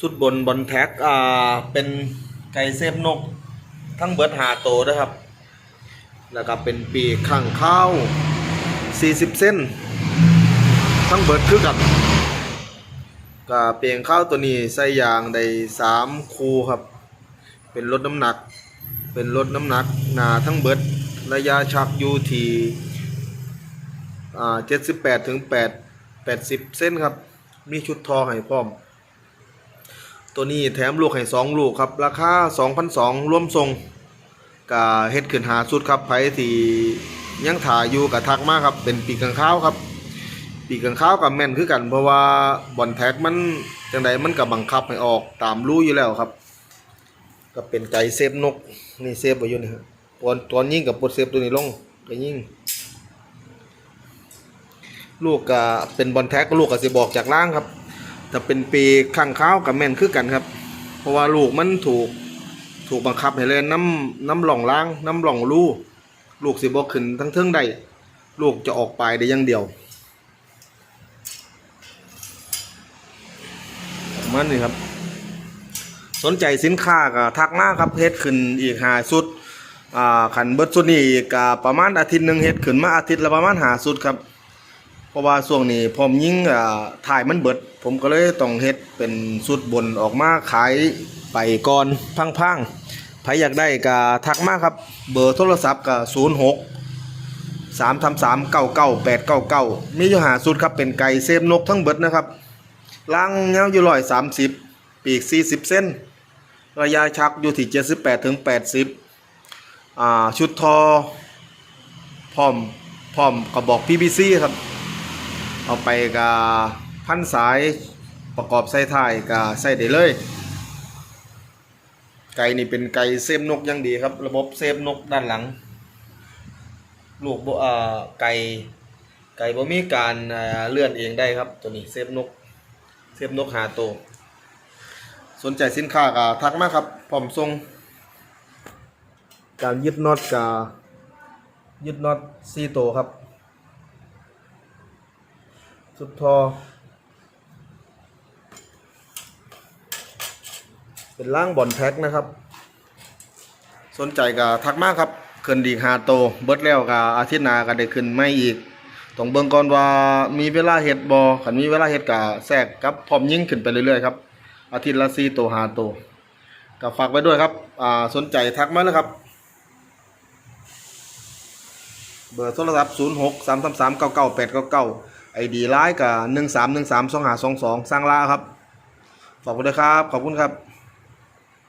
สุดบนบนแท็กอ่าเป็นไก่เซฟนก ทั้งเบิร์ดหาโตนะครับ แล้วก็เป็นปีข้างข้าว 40 เส้น ทั้งเบิร์ดคือกันก็เปลี่ยนข้าวตัวนี้ใส่ยางได้3คูครับ เป็นลดน้ำหนัก เป็นลดน้ำหนักหนาทั้งเบิร์ดระยะชักอยู่ที่อ่า78ถึง8 80 เส้นครับ มีชุดทอให้พร้อม ตัวนี้แถมลูกให้สองลูกครับ ราคา2,200รวมทรงกะเฮ็ดขึ้นหาสุดครับไผที่ยังถ่ายอยู่กับทักมากครับ เป็นปีกกังข้าวครับ ปีกกังข้าวกับแม่นคือกัน เพราะว่าบอลแท็กมันจังใดมันก็บังคับให้ออกตามรู้อยู่แล้วครับ ก็เป็นไก่เซฟนกนี่เซฟไว้อยู่นี่ครับตอนตอนยิงกับปดเซฟตัวนี้ลงก็ยิงลูกก็เป็นบอลแท็กลูกก็สิบอกจากล่างครับ ถ้าเป็นปีข้างข้าวกับแม่นคือกันครับ เพราะว่าลูกมันถูกถูกบังคับให้เล่นน้ำน้ำหล่องล่าง น้ำหล่องลูลูกสิบอกขึ้นทั้งเทิงได้ลูกจะออกไปได้ย่างเดียวมันนี่ครับ สนใจสินค้าก็ทักมาครับเฮ็ดขึ้นอีกหาสุดอ่าขันเบิดสุดนี่ก็ประมาณอาทิตย์หนึ่งเฮ็ดขึ้นมาอาทิตย์ละประมาณหาสุดครับ ราะว่าช่วงนี้ผมยิงอ่าถ่ายมันเบิด ผมก็เลยต้องเฮ็ดเป็นสุดบนออกมาขายไปก่อนพังๆใครอยากได้ก็ทักมาครับ เบอร์โทรศัพท์ก็06 3 3 3 9 9 8 9 9มีอยู่หาสุดครับเป็นไก่เซฟนกทั้งเบิดนะครับล่างยาอยู่ร้อยสามสิบปีก40เส้น ระยะชักอยู่ที่78ถึง80อ่าชุดทอพร้อมพร้อมกระบอก PVC ครับ เอาไปกับพันสายประกอบใส่ท้ายกับใส่ได้เลย ไก่นี่เป็นไก่เซฟนกย่างดีครับ ระบบเซฟนกด้านหลัง ลูกบ่ไก่ไก่บ่มีการเลื่อนเองได้ครับ ตัวนี้เซฟนกเซฟนกหาตัวสนใจสินค้าก็ทักมาครับพร้อมส่งการยึดน็อตกับยึดน็อตซีโตครับ สุดทอ เป็นล่างบอลแพ็กนะครับ สนใจก็ทักมาครับขึ้นดีกหาโต เบิดแล้วก็อาทิตย์นาก็ได้ขึ้นไม่อีกต้องเบิ่งก่อนว่ามีเวลาเฮ็ดบ่คันมีเวลาเฮ็ดก็แทรกกับพร้อมยิ่งขึ้นไปเรื่อยๆครับ อาทิตย์ละ4ตัว5ตัวก็ฝากไว้ด้วยครับ อ่าสนใจทักมาแล้วครับ เบอร์โทรศัพท์ 06 333 99899 ไอดีไลน์กับหนึ่งสามหนึ่งสามสองหาสองสองสร้างล่าครับ ขอบคุณนยครับ ขอบคุณครับ